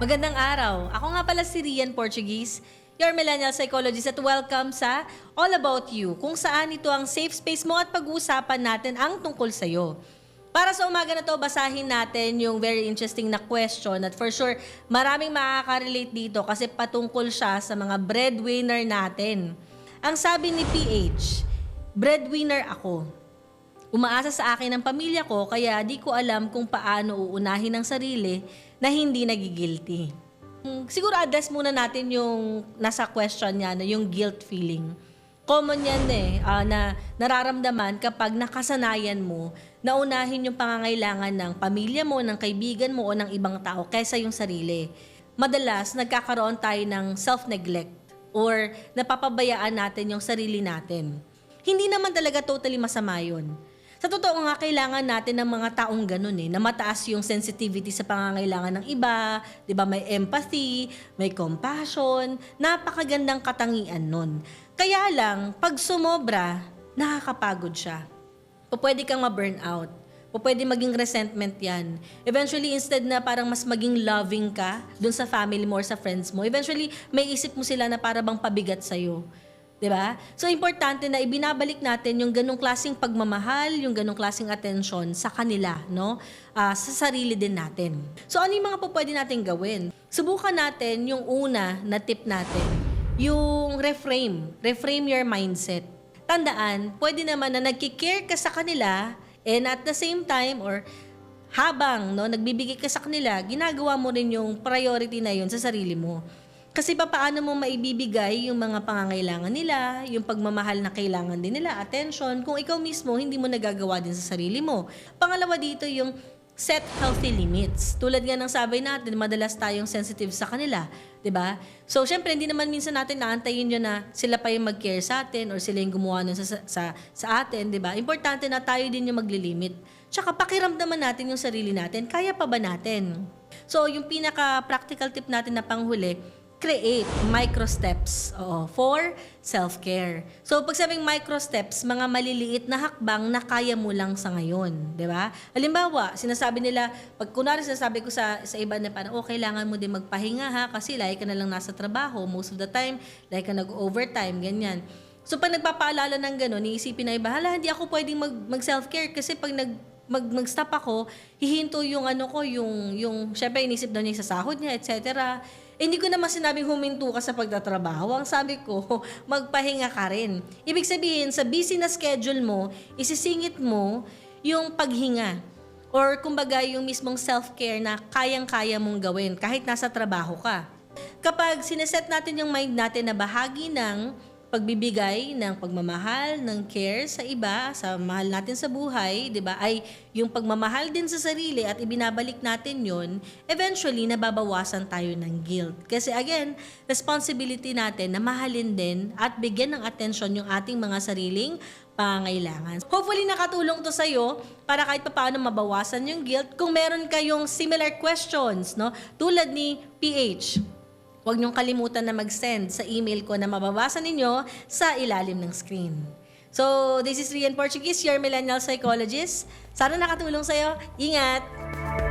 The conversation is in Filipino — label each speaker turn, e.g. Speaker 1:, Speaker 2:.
Speaker 1: Magandang araw. Ako nga pala si Rian Portuguese, your millennial psychologist at welcome sa All About You, kung saan ito ang safe space mo at pag-uusapan natin ang tungkol sa'yo. Para sa umaga na to, basahin natin yung very interesting na question at for sure, maraming makaka-relate dito kasi patungkol siya sa mga breadwinner natin. Ang sabi ni PH, breadwinner ako. Umaasa sa akin ang pamilya ko kaya di ko alam kung paano uunahin ang sarili na hindi nagigilty. Hmm, Siguro address muna natin yung nasa question niya, no, yung guilt feeling. Common yan eh, ah, na nararamdaman kapag nakasanayan mo na unahin yung pangangailangan ng pamilya mo, ng kaibigan mo o ng ibang tao kaysa yung sarili. Madalas, nagkakaroon tayo ng self-neglect or napapabayaan natin yung sarili natin. Hindi naman talaga totally masama yun. Sa totoo nga, kailangan natin ng mga taong ganun eh, na mataas yung sensitivity sa pangangailangan ng iba, di ba may empathy, may compassion, napakagandang katangian nun. Kaya lang, pag sumobra, nakakapagod siya. O pwede kang ma-burnout. Pwede maging resentment yan. Eventually, instead na parang mas maging loving ka dun sa family mo or sa friends mo, eventually, may isip mo sila na para bang pabigat sa'yo. 'Di ba? So importante na ibinabalik natin yung ganong klaseng pagmamahal, yung ganong klaseng attention sa kanila, no? Ah, sa sarili din natin. So ano yung mga po pwede natin gawin? Subukan natin yung una na tip natin, yung reframe, reframe your mindset. Tandaan, pwede naman na nagki-care ka sa kanila and at the same time or habang no nagbibigay ka sa kanila, ginagawa mo rin yung priority na yun sa sarili mo. Kasi pa paano mo maibibigay yung mga pangangailangan nila, yung pagmamahal na kailangan din nila, attention, kung ikaw mismo hindi mo nagagawa din sa sarili mo. Pangalawa dito yung set healthy limits. Tulad nga ng sabi natin, madalas tayong sensitive sa kanila, 'di ba? So syempre hindi naman minsan natin naantayin yun na sila pa yung mag-care sa atin or sila yung gumawa nun sa sa, sa atin, 'di ba? Importante na tayo din yung maglilimit. Tsaka pakiramdaman natin yung sarili natin, kaya pa ba natin? So yung pinaka practical tip natin na panghuli, create micro steps oo, for self-care. So, pag sabing micro steps, mga maliliit na hakbang na kaya mo lang sa ngayon. di ba? Halimbawa, sinasabi nila, pag kunwari sinasabi ko sa, sa iba na parang, oh, kailangan mo din magpahinga ha, kasi like ka na lang nasa trabaho, most of the time, like ka nag-overtime, ganyan. So, pag nagpapaalala ng gano'n, iisipin na iba, hala, hindi ako pwedeng mag, mag-self-care kasi pag nag, mag, mag-stop ako, hihinto yung ano ko, yung, yung, syempre, inisip daw niya sa sahod niya, etc. Eh, hindi ko naman sinabing huminto ka sa pagtatrabaho. Ang sabi ko, magpahinga ka rin. Ibig sabihin, sa busy na schedule mo, isisingit mo yung paghinga. Or kumbaga yung mismong self-care na kayang-kaya mong gawin kahit nasa trabaho ka. Kapag sineset natin yung mind natin na bahagi ng pagbibigay ng pagmamahal, ng care sa iba, sa mahal natin sa buhay, 'di ba? Ay yung pagmamahal din sa sarili at ibinabalik natin 'yon, eventually nababawasan tayo ng guilt. Kasi again, responsibility natin na mahalin din at bigyan ng atensyon yung ating mga sariling pangailangan. Hopefully nakatulong to sa'yo para kahit paano mabawasan yung guilt kung meron kayong similar questions, no? Tulad ni PH. Huwag niyong kalimutan na mag-send sa email ko na mababasa ninyo sa ilalim ng screen. So, this is Rian Portuguese, your millennial psychologist. Sana nakatulong sa'yo. Ingat!